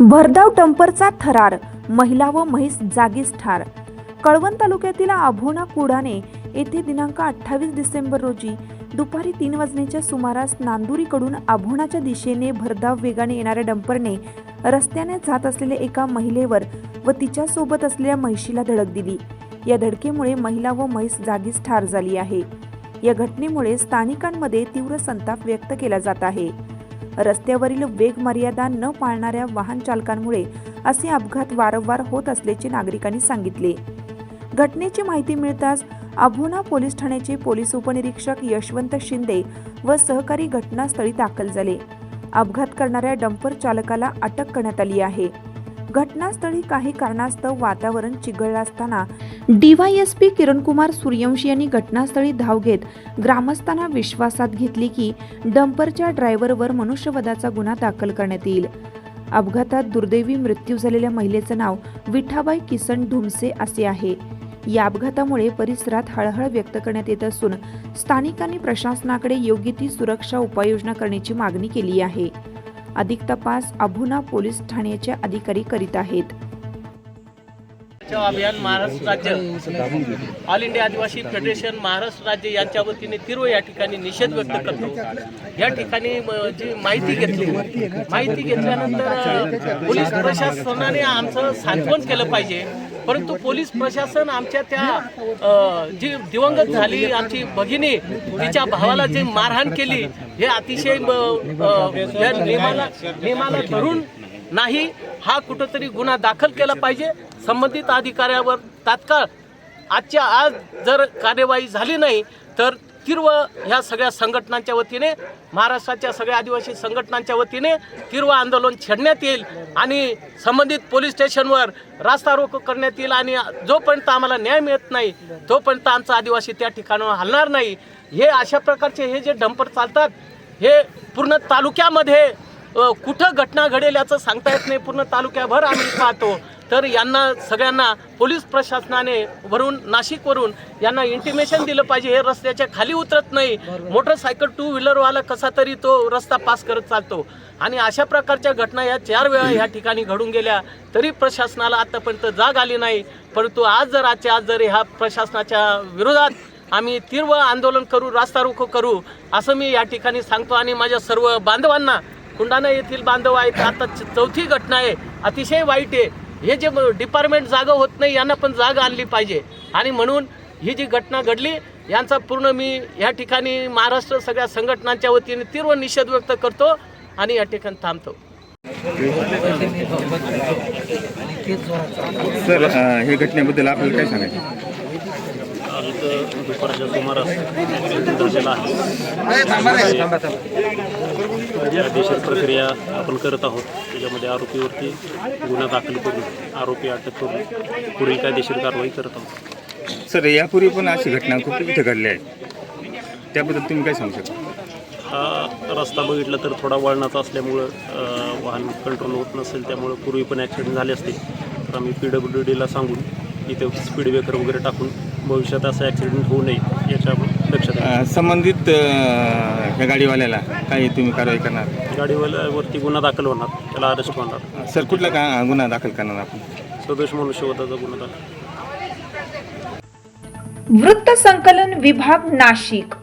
भरधाव डंपरचा थरार महिला व म्हैस जागीच ठार. कळवण तालुक्यातील आभोणा कुडाणे येथे दिनांक अठ्ठावीस डिसेंबर रोजी दुपारी तीन वाजण्याच्या सुमारास नांदुरीकडून आभोणाच्या दिशेने भरधाव वेगाने येणाऱ्या डंपरने रस्त्याने जात असलेल्या एका महिलेवर व तिच्यासोबत असलेल्या म्हैशीला धडक दिली. या धडकेमुळे महिला व म्हैस जागीच ठार झाली आहे. या घटनेमुळे स्थानिकांमध्ये तीव्र संताप व्यक्त केला जात आहे. रस्त्यावरील वेग मर्यादा न पाळणाऱ्या वाहन चालकांमुळे असे अपघात वारंवार होत असल्याचे नागरिकांनी सांगितले. घटनेची माहिती मिळताच अभोना पोलीस ठाण्याचे पोलीस उपनिरीक्षक यशवंत शिंदे व सहकारी घटनास्थळी दाखल झाले. अपघात करणाऱ्या डंपर चालकाला अटक करण्यात आली आहे. घटनास्थळी काही कारणास्तव वातावरण चिघळलं असताना डीवायएसपी किरणकुमार सूर्यवंशी यांनी घटनास्थळी धाव घेत ग्रामस्थांना विश्वासात घेतली की डंपरच्या ड्रायव्हरवर मनुष्यवधाचा गुन्हा दाखल करण्यात येईल. अपघातात दुर्दैवी मृत्यू झालेल्या महिलेचं नाव विठाबाई किसन ढुमसे असे आहे. या अपघातामुळे परिसरात हळहळ व्यक्त करण्यात येत असून स्थानिकांनी प्रशासनाकडे योग्य ती सुरक्षा उपाययोजना करण्याची मागणी केली आहे. अधिक तपास अभुना पोलीस ठाण्याचे अधिकारी करीत आहेत. अभियान महाराष्ट्र राज्य. All India Adivasi federation Maharashtra राज्य यांच्या वतीने तिरुव या ठिकाणी निषेध व्यक्त करतो. या ठिकाणी जी माहिती घेतली माहिती घेतल्यानंतर पोलीस प्रशासनाने आमचं सांत्वन केलं पाहिजे. परंतु पोलीस प्रशासन आमच्या त्या जी दिवंगत झाली आमची भगिनी तिच्या भावाला जी मारहाण केली हे अतिशय या नियमाला नियमाला धरून नाही हा कुठंतरी गुन्हा दाखल केला पाहिजे. संबंधित अधिकाऱ्यावर तात्काळ आजच्या आज जर कार्यवाही झाली नाही तर तीव्र ह्या सगळ्या संघटनांच्या वतीने महाराष्ट्राच्या सगळ्या आदिवासी संघटनांच्या वतीने तीव्र आंदोलन छेडण्यात येईल आणि संबंधित पोलीस स्टेशनवर रास्ता रोको करण्यात येईल आणि जोपर्यंत आम्हाला न्याय मिळत नाही तोपर्यंत आमचा आदिवासी त्या ठिकाणावर हलणार नाही. हे अशा प्रकारचे हे जे डंपर चालतात हे पूर्ण तालुक्यामध्ये कुठं घटना घडेल याचं सांगता येत नाही. पूर्ण तालुक्याभर आम्ही पाहतो. तर यांना सगळ्यांना पोलीस प्रशासनाने वरून नाशिकवरून यांना इंटिमेशन दिलं पाहिजे. हे रस्त्याच्या खाली उतरत नाही. मोटरसायकल टू व्हीलरवाला कसा तरी तो रस्ता पास करत चालतो. आणि अशा प्रकारच्या घटना या चार वेळा या ठिकाणी घडून गेल्या तरी प्रशासनाला आतापर्यंत जाग आली नाही. परंतु आज जर आजच्या आज जर ह्या प्रशासनाच्या विरोधात आम्ही तीव्र आंदोलन करू रास्ता रोको करू असं मी या ठिकाणी सांगतो. आणि माझ्या सर्व बांधवांना कुंडाणा येथील बांधव आहेत आता चौथी घटना आहे. अतिशय वाईट आहे. हे जे डिपार्टमेंट जागा होत नाही यांना पण जागा आणली पाहिजे. आणि म्हणून ही जी घटना घडली यांचा पूर्ण मी या ठिकाणी महाराष्ट्र सगळ्या संघटनांच्या वतीने तीव्र निषेध व्यक्त करतो आणि या ठिकाणी थांबतो. सर हे घटनेबद्दल आपल्याला काय सांगायचं? दुपारच्या सुमारास आहे कायदेशीर प्रक्रिया आपण करत आहोत. त्याच्यामध्ये आरोपीवरती गुन्हा दाखल करून आरोपी अटक करून पुढील कायदेशीर कारवाई करत आहोत. सर यापूर्वी पण अशी घटना खूप इथे घडल्या आहेत त्याबद्दल तुम्ही काय सांगू शकता? हा रस्ता बघितला तर थोडा वळणाचा असल्यामुळं वाहन कंट्रोल होत नसेल त्यामुळं पूर्वी पण ॲक्सिडेंट झाले असते. तर आम्ही पी डब्ल्यू डीला सांगून इथे स्पीड ब्रेकर वगैरे टाकून भविष्यात असं ॲक्सिडेंट होऊ नये याच्या लक्षात आहे अ, संबंधित ह्या गाडीवाल्याला काही तुम्ही कारवाई करणार? गाडीवाल्यावरती गुन्हा दाखल होणार त्याला अरेस्ट होणार. सर कुठला का गुन्हा दाखल करणार आपण? सदोष मनुष्यवधाचा गुन्हा दाखल. वृत्त संकलन विभाग नाशिक.